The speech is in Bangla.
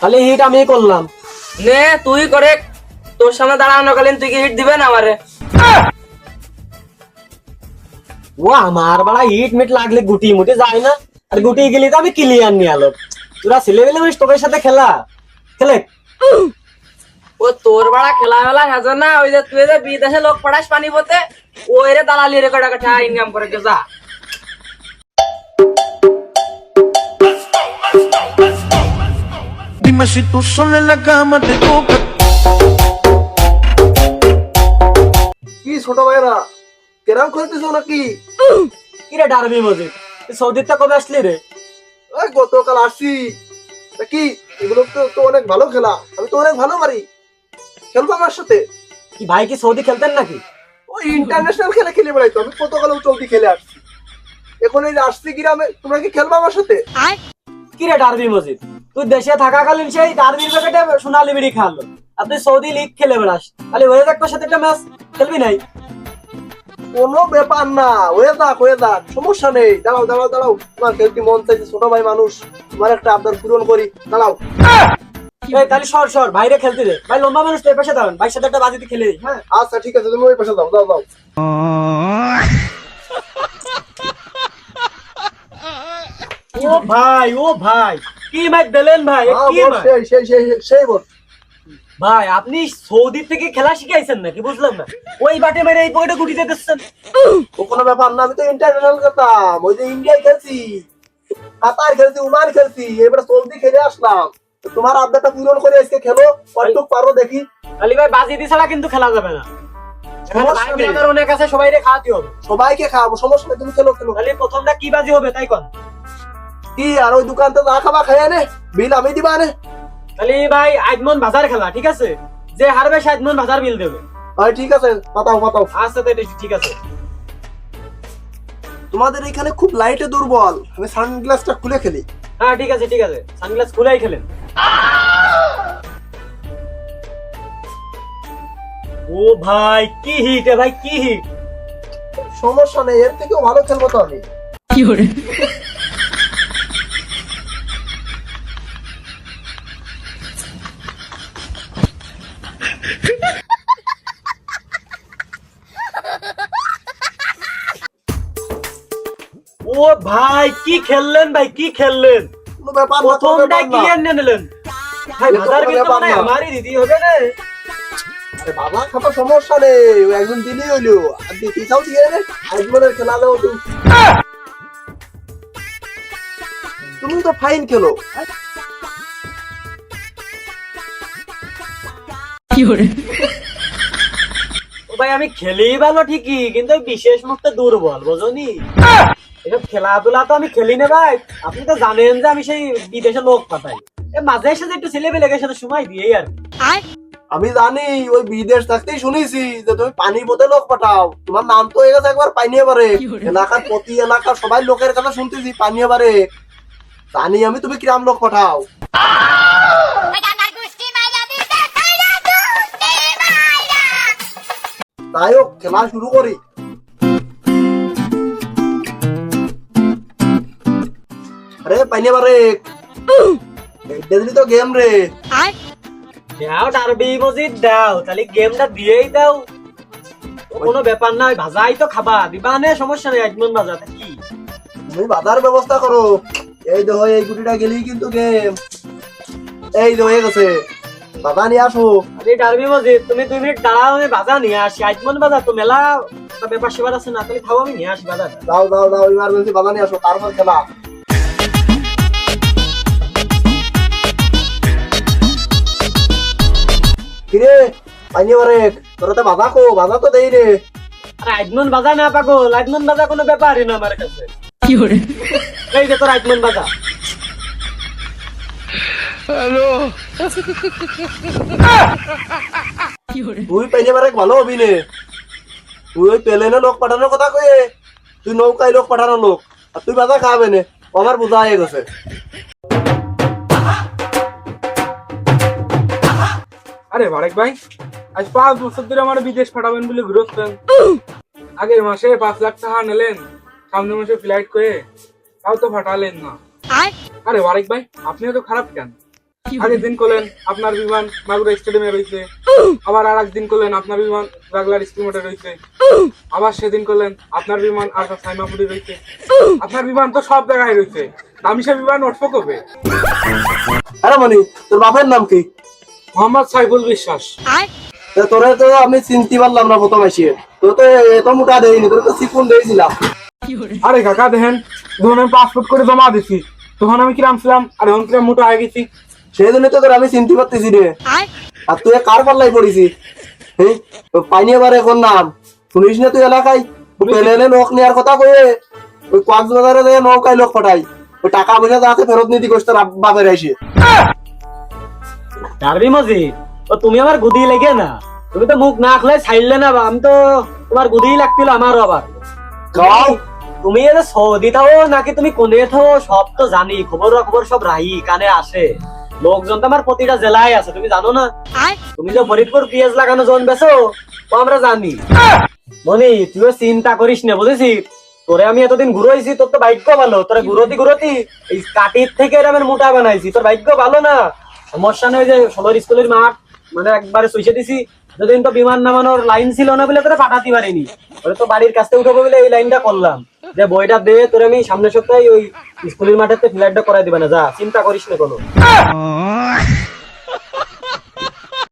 তাহলে হিট আমি করলাম। নে তুই করে তোর সামনে দাঁড়ানোকালীন তুই কি হিট দিবেন আমারে? ও আমার বাড়া হিট মিট লাগলে গুটি মুটি যায় না। আর গুটি গেলি তো আমি ক্লিয়ার নিয়ে আলো। তোরা ছেলে বেলে মানুষ তোদের সাথে খেলা? খেলে? ও তোর বাড়া খেলা মেলা হাজার না ওই যে তুই যে বিদেশে লোক পাঠাস পানি পথে ওই রে দালালি রে কটা কাঠা ইনকাম করে যা। Dime si tú sola en la cama te toca. কি ছোট ভাইরা কেরাম খেলতেছ নাকি? কি রে ডারবি তুই সৌদিতে কবে আসলি রে? ওই গতকাল আসছি। তা কি এগুলো তো তো অনেক ভালো খেলা আমি তো অনেক ভালো পারি খেলব আমার সাথে? কি ভাই কি সৌদি খেলতেন নাকি? ওই ইন্টারন্যাশনাল খেলা খেলে বেড়াইতো আমি গতকাল চলতি খেলে আসছি। এখন এই আসছি গ্রামে তোমরা কি খেলব আমার সাথে? কি রে ডারবি মজিদ তুই দেশে থাকাকালীন সেই ডারবির প্যাকেটে সোনালি বিড়ি আর তুই সৌদি লিগ খেলে বেড়াস। তাহলে হয়ে যাক তোর সাথে একটা ম্যাচ খেলবি নাই? কোনো ব্যাপার না। হয়ে যাক হয়ে যাক সমস্যা নেই। দাঁড়াও দাঁড়াও দাঁড়াও। তোমার খেলতে মন চাইছে ছোট ভাই মানুষ। তোমার একটা আবদার পূরণ করি। দাঁড়াও। তাহলে সর সর। বাইরে খেলতে দে। ভাই লম্বা মানুষ তো এই পাশে দাঁড়ান। ভাইয়ের সাথে একটা বাজিতে খেলে হ্যাঁ আচ্ছা ঠিক আছে। তুমি ওই পাশে যাও যাও যাও ও ভাই ও ভাই। কি ম্যাচ দিলেন ভাই? হ্যাঁ, কি সেই সেই সেই সেই বল। ভাই আপনি সৌদি থেকে খেলা শিখাইছেন নাকি? বুঝলাম না। ওই বাটে মেরে এই পকেটে গুটিতে দিচ্ছেন ও কোনো ব্যাপার না আমি তো ইন্টারন্যাশনাল খেলতাম। ওই যে ইন্ডিয়ায় খেলছি কাতার খেলছি ওমান খেলছি এবারে সৌদি খেলে আসলাম। তোমার আবদারটা পূরণ করে আজকে খেলো কতটুক পারো দেখি। আলি ভাই বাজি দিয়ে ছাড়া কিন্তু খেলা যাবে না। এখানে সমস্যা ভাই নেই। ব্রাদার অনেক আছে সবাই রে খাওয়াতে হবে। সবাইকে খাওয়াবো সমস্যা নেই তুমি খেলো খেলো। তাহলে প্রথমটা কি বাজি হবে তাই কন? কি আর ওই দোকানতে যা খাবা খাইয়া নে বিল আমি দিবা নে। তাহলে ভাই আজমন বাজার খেলা ঠিক আছে? যে হারবে সে আজমন বাজার বিল দেবে। ঠিক আছে পাতাও পাতাও। আচ্ছা তাই ঠিক আছে। তোমাদের এখানে খুব লাইটে দুর্বল আমি সানগ্লাসটা খুলে খেলি। হ্যাঁ ঠিক আছে ঠিক আছে। সানগ্লাস খুলেই খেলেন। ও ভাই কি হিট ভাই কি হিট সমস্যা নেই এর থেকেও ভালো খেলব তো আমি। ও ভাই কি খেললেন ভাই? কি খেললেন? প্রথমটা কি এনে নিলেন। ভাই বাজার কোনো বিল তো ব্যাপার মানে আমারই দিদি হবে না। বাবা খাবার সমস্যা নেই। একজন দিনই হইল। আর দিদিটাও দিয়ে রে? আজমনের খেলা দাও তুমি তো ফাইন খেলো। ও ভাই আমি খেলি ভালো ঠিকই কিন্তু বিশেষ মুখটা দুর্বল বোঝনি? এসব খেলাধুলা তো আমি খেলি না ভাই। আপনি তো জানেন যে আমি সেই বিদেশে লোক পাঠাই। এ মাঝে সাথে একটু ছেলে পেলে সাথে সময় দিয়েই আর আমি জানি ওই বিদেশ থাকতেই শুনেছি যে তুমি পানি পথে লোক পাঠাও। তোমার নাম তো হয়ে গেছে একবার পানি এবারে। এলাকার প্রতি এলাকার সবাই লোকের কথা শুনতেছি পানি এবারে। জানি আমি তুমি কিরাম লোক পাঠাও. তাই হোক খেলা শুরু করি। এবারে দিলি তো গেম রে। দাও ডারবি মজিদ দাও তাহলে গেমটা দিয়েই দাও। কোনো ব্যাপার না ভাজাই তো খাবা। দিবা নে সমস্যা নেই একমন ভাজা কি তুমি বাধার ব্যবস্থা করো। এই দেখো এই গুটিটা গেলেই কিন্তু গেম এই দেখো হয়ে গেছে। বাধা নিয়ে আসো। আরে ডারবি মজিদ তুমি দুই মিনিট দাঁড়াও আমি ভাজা নিয়ে আসি। আজমন ভাজা তো মেলা ব্যাপার সেবার আছে না তাহলে খাও আমি নিয়ে আসি ভাজাটা। দাও দাও দাও ইমার্জেন্সি বাধা নিয়ে আসো তারপর খেলা। কিরে? বারে তোরা তো বাধা কো বাধা তো দেই রে আরে ভাজা না আজমন ভাজা কোনো ব্যাপারই না আমার কাছে। এই যে তোর আজমন ভাজা তুই পাইনি বারে ভালো হবি নে? তুই ওই প্লেনে লোক পাঠানোর কথা কয়ে। তুই নৌকায় লোক পাঠানো লোক। আর তুই বাধা খাবে নে আমার বোঝা হয়ে গেছে। আরে বারেক ভাই আজ পাঁচ বছর ধরে আমার বিদেশ পাঠাবেন বলে ঘুরছেন। আগের মাসে পাঁচ লাখ টাকা নিলেন সামনের মাসে ফ্লাইট করে তাও তো পাঠালেন না। আরে বারেক ভাই আপনিও তো খারাপ কেন? আগের দিন করলেন আপনার বিমান মাগুরা স্টেডিয়ামে রয়েছে আবার আর একদিন করলেন আপনার বিমান বাগলার স্টিমারে রয়েছে আবার সেদিন করলেন আপনার বিমান আর সাইমাপুরি রয়েছে। আপনার বিমান তো সব জায়গায় রয়েছে আমি সে বিমান উঠবো কবে? আরে মনি তোর বাপের নাম কি? মোহাম্মদ সাইফুল বিশ্বাস। তোরে তো আমি চিনতে পারলাম না প্রথম আসিয়ে তো তো এত মোটা দেয়নি তোর তো চিকুন দিয়েছিলাম। আরে কাকা দেখেন যখন আমি পাসপোর্ট করে জমা দিছি তখন আমি কিরাম ছিলাম? আর এখন কিরাম মোটা হয়ে গেছি। সেই জন্য তো তোর আমি চিনতে পারতেছি রে। আর তুই কার পাল্লাই পড়িছি? হ্যাঁ পাইনি এবার এখন নাম। শুনিস না তুই এলাকায়? পেলে এলে নখ নেওয়ার কথা কয়ে ওই কক্সবাজারে যে নৌকায় লোক পাঠাই ওই টাকা পয়সা যাতে ফেরত নিতে কষ্ট তোর বাপের ডারবি মজিদ ও তুমি আমার গুদি লেগে না? তুমি তো মুখ না খলে ছাইলে না আমি তো তোমার গুদি লাগছিল আমারও আবার। গাও তুমি এর সৌদি থাও নাকি তুমি কোনে থাও সব তো জানি খবর খবর সব রাহি কানে আসে। লোকজন তো আমার প্রতিটা জেলায় আছে তুমি জানো না? তুমি যে ফরিদপুর পিএস লাগানো জন বেছো ও আমরা জানি। মনি তুইও চিন্তা করিস না বুঝেছিস তোরে আমি এতদিন ঘুরোইছি তোর তো ভাগ্য ভালো। তোরে ঘুরোতি ঘুরোতি এই কাটির থেকে এরমের মোটা বানাইছি তোর ভাগ্য ভালো না? সমস্যা নয় যে সদর স্কুলের মাঠ মানে একবারে সুইচে দিছি। যতদিন তো বিমান নামানোর লাইন ছিল না বলে তোরা পাঠাতে পারিনি। ওরে তো বাড়ির কাছে উঠবো বলে এই লাইনটা করলাম। যে বইটা দে, তোর আমি সামনের সপ্তাহে ওই স্কুলের মাঠেতে ফ্লাইটটা করাই দিবে না, যা, চিন্তা করিস না কোনো।